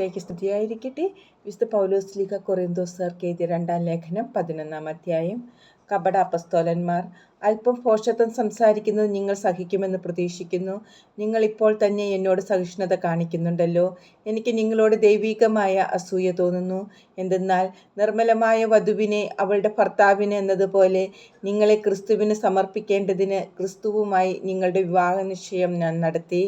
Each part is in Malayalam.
ലേക്ക് സ്തുതിയായിരിക്കട്ടെ. വിശുദ്ധ പൗലോസ് ലീഗ കൊറിന്തോസർക്ക് എഴുതിയ രണ്ടാം ലേഖനം പതിനൊന്നാം അധ്യായം. കപട അപ്പസ്തോലന്മാർ അല്പം പോഷത്വം സംസാരിക്കുന്നത് നിങ്ങൾ സഹിക്കുമെന്ന് പ്രതീക്ഷിക്കുന്നു. നിങ്ങൾ ഇപ്പോൾ തന്നെ എന്നോട് സഹിഷ്ണുത കാണിക്കുന്നുണ്ടല്ലോ. എനിക്ക് നിങ്ങളോട് ദൈവികമായ അസൂയ തോന്നുന്നു. എന്തെന്നാൽ നിർമ്മലമായ വധുവിനെ അവളുടെ ഭർത്താവിന് എന്നതുപോലെ നിങ്ങളെ ക്രിസ്തുവിന് സമർപ്പിക്കേണ്ടതിന് ക്രിസ്തുവുമായി നിങ്ങളുടെ വിവാഹ നിശ്ചയം ഞാൻ നടത്തി.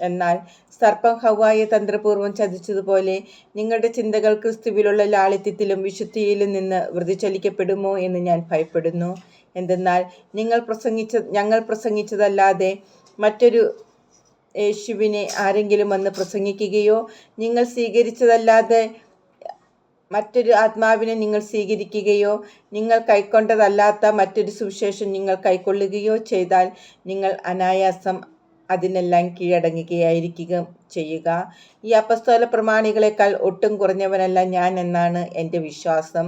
എന്നാൽ സർപ്പം ഹവായെ തന്ത്രപൂർവം ചതിച്ചതുപോലെ നിങ്ങളുടെ ചിന്തകൾ ക്രിസ്തുവിലുള്ള ലാളിത്യത്തിലും വിശുദ്ധിയിലും നിന്ന് വൃതിചലിക്കപ്പെടുമോ എന്ന് ഞാൻ ഭയപ്പെടുന്നു. എന്തെന്നാൽ നിങ്ങൾ പ്രസംഗിച്ച ഞങ്ങൾ പ്രസംഗിച്ചതല്ലാതെ മറ്റൊരു യേശുവിനെ ആരെങ്കിലും വന്ന് പ്രസംഗിക്കുകയോ നിങ്ങൾ സ്വീകരിച്ചതല്ലാതെ മറ്റൊരു ആത്മാവിനെ നിങ്ങൾ സ്വീകരിക്കുകയോ നിങ്ങൾ കൈക്കൊണ്ടതല്ലാത്ത മറ്റൊരു സുവിശേഷം നിങ്ങൾ കൈക്കൊള്ളുകയോ ചെയ്താൽ നിങ്ങൾ അനായാസം അതിനെല്ലാം കീഴടങ്ങുകയായിരിക്കുക ചെയ്യുക. ഈ അപസ്തോല പ്രമാണികളെക്കാൾ ഒട്ടും കുറഞ്ഞവനല്ല ഞാൻ എന്നാണ് എന്റെ വിശ്വാസം.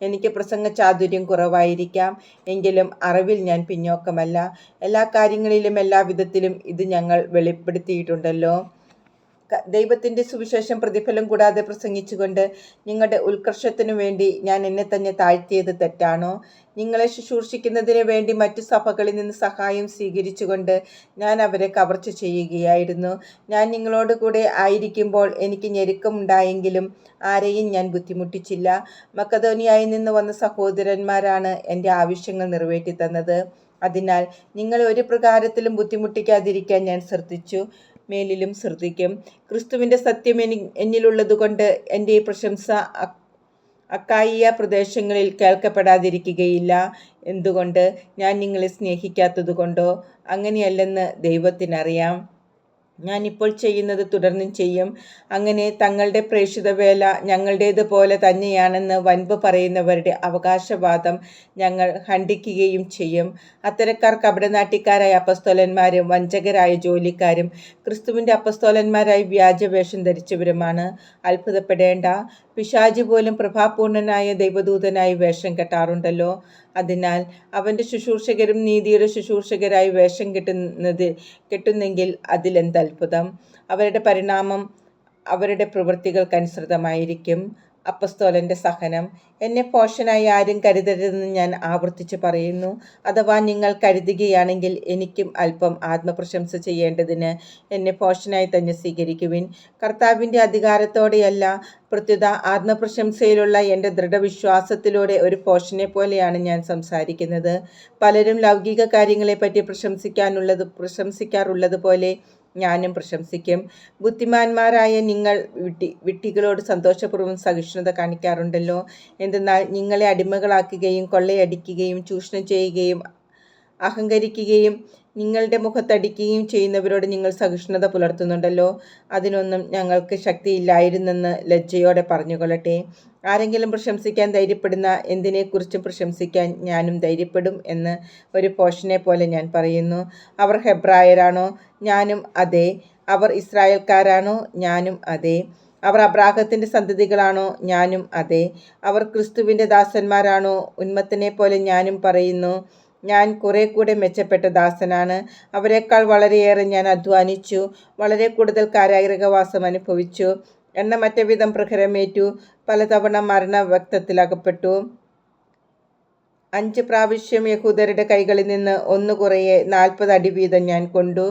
എനിക്ക് പ്രസംഗ ചാതുര്യം കുറവായിരിക്കാം. എങ്കിലും അറിവിൽ ഞാൻ പിന്നോക്കമല്ല. എല്ലാ കാര്യങ്ങളിലും എല്ലാ വിധത്തിലും ഇത് ഞങ്ങൾ വെളിപ്പെടുത്തിയിട്ടുണ്ടല്ലോ. ദൈവത്തിന്റെ സുവിശേഷം പ്രതിഫലം കൂടാതെ പ്രസംഗിച്ചുകൊണ്ട് നിങ്ങളുടെ ഉത്കർഷത്തിനു വേണ്ടി ഞാൻ എന്നെ തന്നെ താഴ്ത്തിയത് തെറ്റാണോ? നിങ്ങളെ ശുശ്രൂഷിക്കുന്നതിന് വേണ്ടി മറ്റു സഭകളിൽ നിന്ന് സഹായം സ്വീകരിച്ചുകൊണ്ട് ഞാൻ അവരെ കവർച്ച ചെയ്യുകയായിരുന്നു. ഞാൻ നിങ്ങളോട് കൂടെ ആയിരിക്കുമ്പോൾ എനിക്ക് ഞെരുക്കമുണ്ടായെങ്കിലും ആരെയും ഞാൻ ബുദ്ധിമുട്ടിച്ചില്ല. മക്കധോനിയായി നിന്ന് വന്ന സഹോദരന്മാരാണ് എന്റെ ആവശ്യങ്ങൾ നിറവേറ്റി തന്നത് അതിനാൽ നിങ്ങളെ ഒരു പ്രകാരത്തിലും ബുദ്ധിമുട്ടിക്കാതിരിക്കാൻ ഞാൻ ശ്രദ്ധിച്ചു. മേലിലും ശ്രദ്ധിക്കും. ക്രിസ്തുവിന്റെ സത്യം എനി എന്നിലുള്ളതുകൊണ്ട് എന്റെ പ്രശംസ അക്കായിയ പ്രദേശങ്ങളിൽ കേൾക്കപ്പെടാതിരിക്കുകയില്ല. എന്തുകൊണ്ട്? ഞാൻ നിങ്ങളെ സ്നേഹിക്കാത്തതുകൊണ്ടോ? അങ്ങനെയല്ലെന്ന് ദൈവത്തിനറിയാം. ഞാനിപ്പോൾ ചെയ്യുന്നത് തുടർന്നും ചെയ്യും. അങ്ങനെ തങ്ങളുടെ പ്രേക്ഷിത വേല ഞങ്ങളുടേത് പോലെ തന്നെയാണെന്ന് വൻപ് പറയുന്നവരുടെ അവകാശവാദം ഞങ്ങൾ ഖണ്ഡിക്കുകയും ചെയ്യും. അത്തരക്കാർ കപടനാട്ടിക്കാരായ അപ്പസ്തോലന്മാരും വഞ്ചകരായ ജോലിക്കാരും ക്രിസ്തുവിന്റെ അപ്പസ്തോലന്മാരായി വ്യാജവേഷം ധരിച്ചവരുമാണ്. അത്ഭുതപ്പെടേണ്ട പിശാജ് പോലും പ്രഭാപൂർണനായ ദൈവദൂതനായി വേഷം കെട്ടാറുണ്ടല്ലോ. അതിനാൽ അവന്റെ ശുശ്രൂഷകരും നീതിയുടെ ശുശ്രൂഷകരായി വേഷം കെട്ടുന്നത് കെട്ടുന്നെങ്കിൽ അതിലെന്ത് അത്ഭുതം? അവരുടെ പരിണാമം അവരുടെ പ്രവൃത്തികൾക്കനുസൃതമായിരിക്കും. അപ്പസ്തോലന്റെ സഹനം. എന്നെ പോഷനായി ആരും കരുതരുതെന്ന് ഞാൻ ആവർത്തിച്ച് പറയുന്നു. അഥവാ നിങ്ങൾ കരുതുകയാണെങ്കിൽ എനിക്കും അല്പം ആത്മപ്രശംസ ചെയ്യേണ്ടതിന് എന്നെ പോഷനായി തന്നെ സ്വീകരിക്കുവിൻ. കർത്താവിന്റെ അധികാരത്തോടെയല്ല പ്രത്യുത ആത്മപ്രശംസയിലുള്ള എന്റെ ദൃഢവിശ്വാസത്തിലൂടെ ഒരു പോഷനെ പോലെയാണ് ഞാൻ സംസാരിക്കുന്നത്. പലരും ലൗകിക കാര്യങ്ങളെപ്പറ്റി പ്രശംസിക്കാനുള്ളത് പ്രശംസിക്കാറുള്ളത് പോലെ ഞാനും പ്രശംസിക്കും. ബുദ്ധിമാന്മാരായ നിങ്ങൾ വിട്ടി വിട്ടികളോട് സന്തോഷപൂർവം സഹിഷ്ണുത കാണിക്കാറുണ്ടല്ലോ. എന്തെന്നാൽ നിങ്ങളെ അടിമകളാക്കുകയും കൊള്ളയടിക്കുകയും ചൂഷണം ചെയ്യുകയും അഹങ്കരിക്കുകയും നിങ്ങളുടെ മുഖത്തടിക്കുകയും ചെയ്യുന്നവരോട് നിങ്ങൾ സഹിഷ്ണുത പുലർത്തുന്നുണ്ടല്ലോ. അതിനൊന്നും ഞങ്ങൾക്ക് ശക്തിയില്ലായിരുന്നെന്ന് ലജ്ജയോടെ പറഞ്ഞുകൊള്ളട്ടെ. ആരെങ്കിലും പ്രശംസിക്കാൻ ധൈര്യപ്പെടുന്ന എന്തിനെക്കുറിച്ചും പ്രശംസിക്കാൻ ഞാനും ധൈര്യപ്പെടും എന്ന് ഒരു പോഷനെ പോലെ ഞാൻ പറയുന്നു. അവർ ഹെബ്രായരാണോ? ഞാനും അതെ. അവർ ഇസ്രായേൽക്കാരാണോ? ഞാനും അതെ. അവർ അബ്രാഹത്തിന്റെ സന്തതികളാണോ? ഞാനും അതെ. അവർ ക്രിസ്തുവിന്റെ ദാസന്മാരാണോ? ഉന്മത്തിനെ പോലെ ഞാനും പറയുന്നു. ഞാൻ കുറെ കൂടെ മെച്ചപ്പെട്ട ദാസനാണ്. അവരെക്കാൾ വളരെയേറെ ഞാൻ അധ്വാനിച്ചു. വളരെ കൂടുതൽ കാരാഗ്രഹവാസം അനുഭവിച്ചു. എണ്ണമറ്റ വിധം പ്രഹരമേറ്റു. പലതവണ മരണ വ്യക്തത്തിലകപ്പെട്ടു അഞ്ച് പ്രാവശ്യം യഹൂദരുടെ കൈകളിൽ നിന്ന് ഒന്ന് കുറയെ നാൽപ്പത് അടി വീതം ഞാൻ കൊണ്ടു.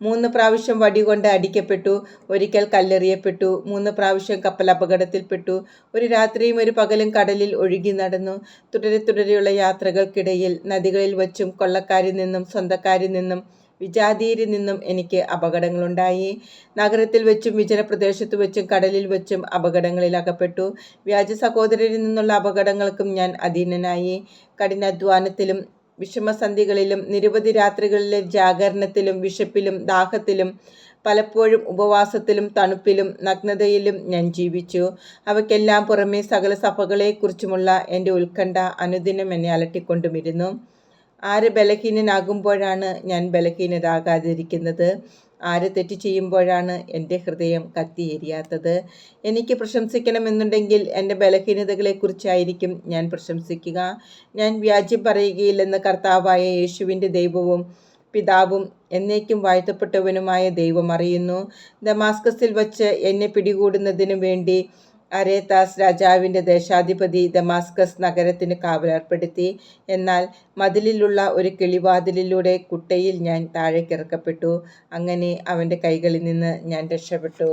മൂന്ന് പ്രാവശ്യം വടി കൊണ്ട് അടിക്കപ്പെട്ടു. ഒരിക്കൽ കല്ലെറിയപ്പെട്ടു. മൂന്ന് പ്രാവശ്യം കപ്പൽ അപകടത്തിൽപ്പെട്ടു. ഒരു രാത്രിയും ഒരു പകലും കടലിൽ ഒഴുകി നടന്നു. തുടരെ തുടരെയുള്ള യാത്രകൾക്കിടയിൽ നദികളിൽ വച്ചും കൊള്ളക്കാരിൽ നിന്നും സ്വന്തക്കാരിൽ നിന്നും വിജാതിയരിൽ നിന്നും എനിക്ക് അപകടങ്ങളുണ്ടായി. നഗരത്തിൽ വെച്ചും വിജനപ്രദേശത്ത് വെച്ചും കടലിൽ വെച്ചും അപകടങ്ങളിൽ അകപ്പെട്ടു. വ്യാജ സഹോദരരിൽ നിന്നുള്ള അപകടങ്ങൾക്കും ഞാൻ അധീനനായി. കഠിനാധ്വാനത്തിലും വിഷമസന്ധികളിലും നിരവധി രാത്രികളിലെ ജാഗരണത്തിലും വിശപ്പിലും ദാഹത്തിലും പലപ്പോഴും ഉപവാസത്തിലും തണുപ്പിലും നഗ്നതയിലും ഞാൻ ജീവിച്ചു. അവയ്ക്കെല്ലാം പുറമേ സകല സഭകളെക്കുറിച്ചുമുള്ള എന്റെ ഉത്കണ്ഠ അനുദിനം എന്നെ അലട്ടിക്കൊണ്ടുമിരുന്നു. ആര് ബലഹീനനാകുമ്പോഴാണ് ഞാൻ ബലഹീനരാകാതിരിക്കുന്നത്? ആര് തെറ്റ് ചെയ്യുമ്പോഴാണ് എന്റെ ഹൃദയം കത്തിയേരിയാത്തത് എനിക്ക് പ്രശംസിക്കണമെന്നുണ്ടെങ്കിൽ എന്റെ ബലഹീനതകളെക്കുറിച്ചായിരിക്കും ഞാൻ പ്രശംസിക്കുക. ഞാൻ വ്യാജ്യം പറയുകയില്ലെന്ന് കർത്താവായ യേശുവിന്റെ ദൈവവും പിതാവും എന്നേക്കും വാഴ്ത്തപ്പെട്ടവനുമായ ദൈവം അറിയുന്നു. ദമാസ്കസിൽ വച്ച് എന്നെ പിടികൂടുന്നതിനു വേണ്ടി അരേത്താസ് രാജാവിന്റെ ദേശാധിപതി ദമാസ്കസ് നഗരത്തിന് കാവലേർപ്പെടുത്തി. എന്നാൽ മതിലിലുള്ള ഒരു കിളിവാതിലിലൂടെ കുട്ടയിൽ ഞാൻ താഴേക്കിറക്കപ്പെട്ടു. അങ്ങനെ അവന്റെ കൈകളിൽ നിന്ന് ഞാൻ രക്ഷപ്പെട്ടു.